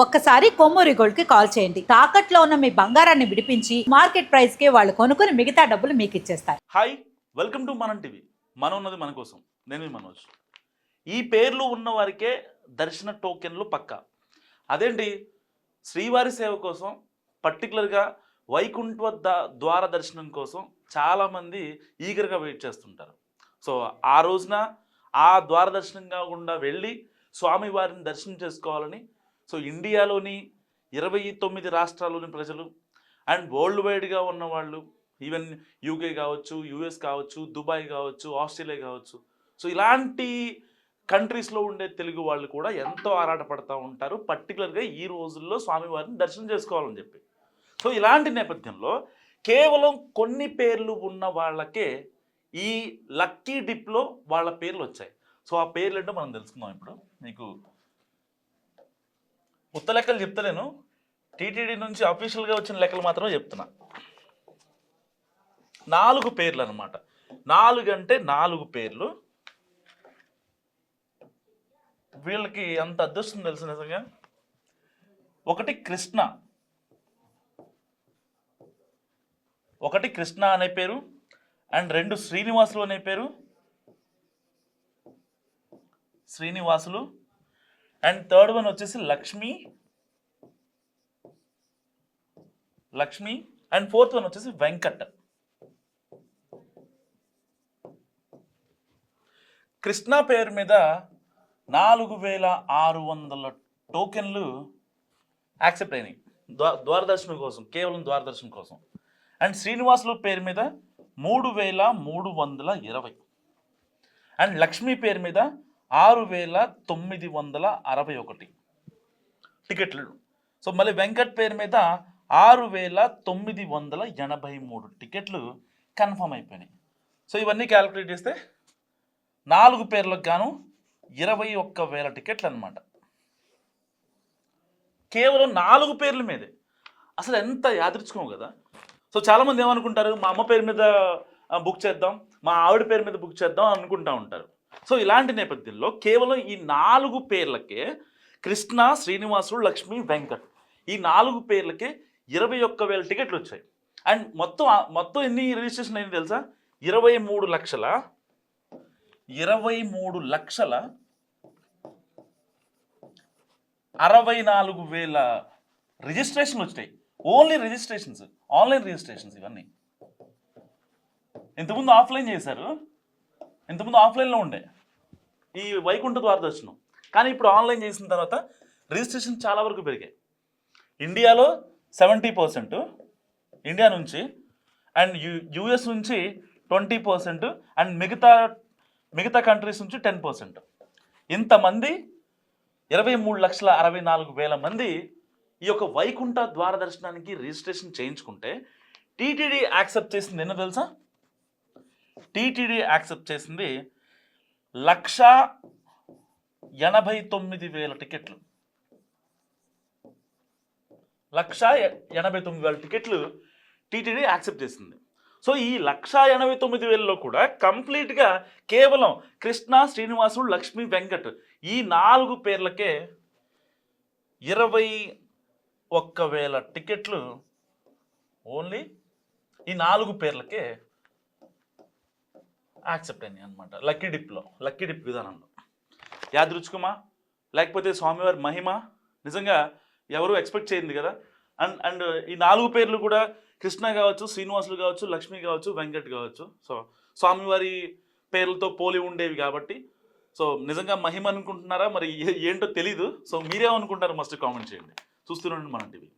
ఒక్కసారి కొమ్మూరి గోల్డ్కి కాల్ చేయండి. తాకట్లో ఉన్న మీ బంగారాన్ని విడిపించి మార్కెట్ ప్రైస్కి వాళ్ళు కొనుక్కుని మిగతా డబ్బులు మీకు ఇచ్చేస్తారు. Hi welcome to Manam TV. మనం ఉన్నది మన కోసం. నేను మీ మనోజ్. ఈ పేర్లు ఉన్న వారికే దర్శన టోకెన్లు పక్కా. అదేంటి? శ్రీవారి సేవ కోసం పర్టికులర్గా వైకుంఠ ద్వార దర్శనం కోసం చాలామంది ఈగర్గా వెయిట్ చేస్తుంటారు. సో ఆ రోజున ఆ ద్వార దర్శనం కాకుండా వెళ్ళి స్వామివారిని దర్శనం చేసుకోవాలని సో ఇండియాలోని ఇరవై తొమ్మిది రాష్ట్రాల్లోని ప్రజలు అండ్ వరల్డ్ వైడ్గా ఉన్న వాళ్ళు ఈవెన్ యూకే కావచ్చు యూఎస్ కావచ్చు దుబాయ్ కావచ్చు ఆస్ట్రేలియా కావచ్చు. సో ఇలాంటి కంట్రీస్లో ఉండే తెలుగు వాళ్ళు కూడా ఎంతో ఆరాటపడతా ఉంటారు. పర్టికులర్గా ఈ రోజుల్లో స్వామివారిని దర్శనం చేసుకోవాలని చెప్పి. సో ఇలాంటి నేపథ్యంలో కేవలం కొన్ని పేర్లు ఉన్న వాళ్ళకే ఈ లక్కీ డిప్లో వాళ్ళ పేర్లు వచ్చాయి. సో ఆ పేర్లు ఏంటో మనం తెలుసుకుందాం ఇప్పుడు. మీకు ఉత్త లెక్కలు చెప్తలేను. టీటీడీ నుంచి అఫీషియల్గా వచ్చిన లెక్కలు మాత్రమే చెప్తున్నా. నాలుగు పేర్లు అనమాట నాలుగు అంటే నాలుగు పేర్లు. వీళ్ళకి అంత అదృష్టం తెలుసు నిజంగా. ఒకటి కృష్ణ. ఒకటి కృష్ణ అనే పేరు. అండ్ రెండు శ్రీనివాసులు అనే పేరు. శ్రీనివాసులు. అండ్ థర్డ్ వన్ వచ్చేసి Lakshmi. Lakshmi. And fourth one వచ్చేసి వెంకట్. కృష్ణ పేరు మీద నాలుగు వేల ఆరు వందల టోకెన్లు యాక్సెప్ట్ అయినాయి. ద్వా ద్వారదర్శనం కోసం కేవలం ద్వారదర్శనం కోసం. అండ్ శ్రీనివాసులు పేరు మీద మూడు వేల మూడు వందల ఇరవై. అండ్ లక్ష్మి పేరు మీద ఆరు వేల తొమ్మిది వందల అరవై ఒకటి టికెట్లు. సో మళ్ళీ వెంకట్ పేరు మీద ఆరు వేల తొమ్మిది వందల ఎనభై మూడు టికెట్లు కన్ఫర్మ్ అయిపోయినాయి. సో ఇవన్నీ క్యాలిక్యులేట్ చేస్తే నాలుగు పేర్లకు గాను ఇరవై ఒక్క వేల టికెట్లు అనమాట కేవలం నాలుగు పేర్ల మీదే. అసలు ఎంత యాదృచ్ఛికం కదా. సో చాలామంది ఏమనుకుంటారు మా అమ్మ పేరు మీద బుక్ చేద్దాం మా ఆవిడ పేరు మీద బుక్ చేద్దాం అనుకుంటా ఉంటారు. సో ఇలాంటి నేపథ్యంలో కేవలం ఈ నాలుగు పేర్లకే కృష్ణ శ్రీనివాసుడు లక్ష్మి వెంకట్ ఈ నాలుగు పేర్లకే ఇరవై ఒక్క వేల టికెట్లు వచ్చాయి. అండ్ మొత్తం మొత్తం ఎన్ని రిజిస్ట్రేషన్ అయింది తెలుసా? ఇరవై మూడు లక్షల ఇరవై మూడు లక్షల అరవై నాలుగు వేల రిజిస్ట్రేషన్లు వచ్చినాయి ఓన్లీ రిజిస్ట్రేషన్స్ ఆన్లైన్ రిజిస్ట్రేషన్స్ ఇవన్నీ. ఇంతకుముందు ఆఫ్లైన్ చేశారు. ఇంతకుముందు ఆఫ్లైన్లో ఉండే. ఈ వైకుంఠ ద్వారదర్శనం. కానీ ఇప్పుడు ఆన్లైన్ చేసిన తర్వాత రిజిస్ట్రేషన్ చాలా వరకు పెరిగాయి. ఇండియాలో సెవెంటీ పర్సెంట్ ఇండియా నుంచి అండ్ యు యుఎస్ నుంచి ట్వంటీ పర్సెంట్ అండ్ మిగతా మిగతా కంట్రీస్ నుంచి టెన్ పర్సెంట్. ఇంతమంది ఇరవై మూడు లక్షల అరవై నాలుగు వేల మంది ఈ యొక్క వైకుంఠ ద్వార దర్శనానికి రిజిస్ట్రేషన్ చేయించుకుంటే టీటీడీ యాక్సెప్ట్ చేసింది ఎన్నో తెలుసా? టీటీడీ యాక్సెప్ట్ చేసింది లక్ష ఎనభై తొమ్మిది వేల టికెట్లు. లక్ష ఎ- ఎనభై తొమ్మిది వేల టికెట్లు టీటీడీ యాక్సెప్ట్ చేసింది. సో ఈ లక్ష ఎనభై తొమ్మిది వేలలో కూడా కంప్లీట్గా కేవలం కృష్ణ శ్రీనివాసుడు లక్ష్మి వెంకట్ ఈ నాలుగు పేర్లకే ఇరవై ఒక్క వేల టికెట్లు ఓన్లీ ఈ నాలుగు పేర్లకే యాక్సెప్ట్ అయినాయి అనమాట లక్కీ డిప్లో లక్కీ డిప్ విధానంలో. యాదృచ్ఛికమా లేకపోతే స్వామివారి మహిమ నిజంగా ఎవరు ఎక్స్పెక్ట్ చేయింది కదా. అండ్ అండ్ ఈ నాలుగు పేర్లు కూడా కృష్ణ కావచ్చు శ్రీనివాసులు కావచ్చు లక్ష్మి కావచ్చు వెంకట్ కావచ్చు. సో స్వామివారి పేర్లతో పోలి ఉండేవి కాబట్టి సో నిజంగా మహిమ అనుకుంటున్నారా? మరి ఏ- ఏంటో తెలీదు. సో మీరేమనుకుంటారు మస్ట్ కామెంట్ చేయండి. చూస్తున్నాండి మన టీవీ.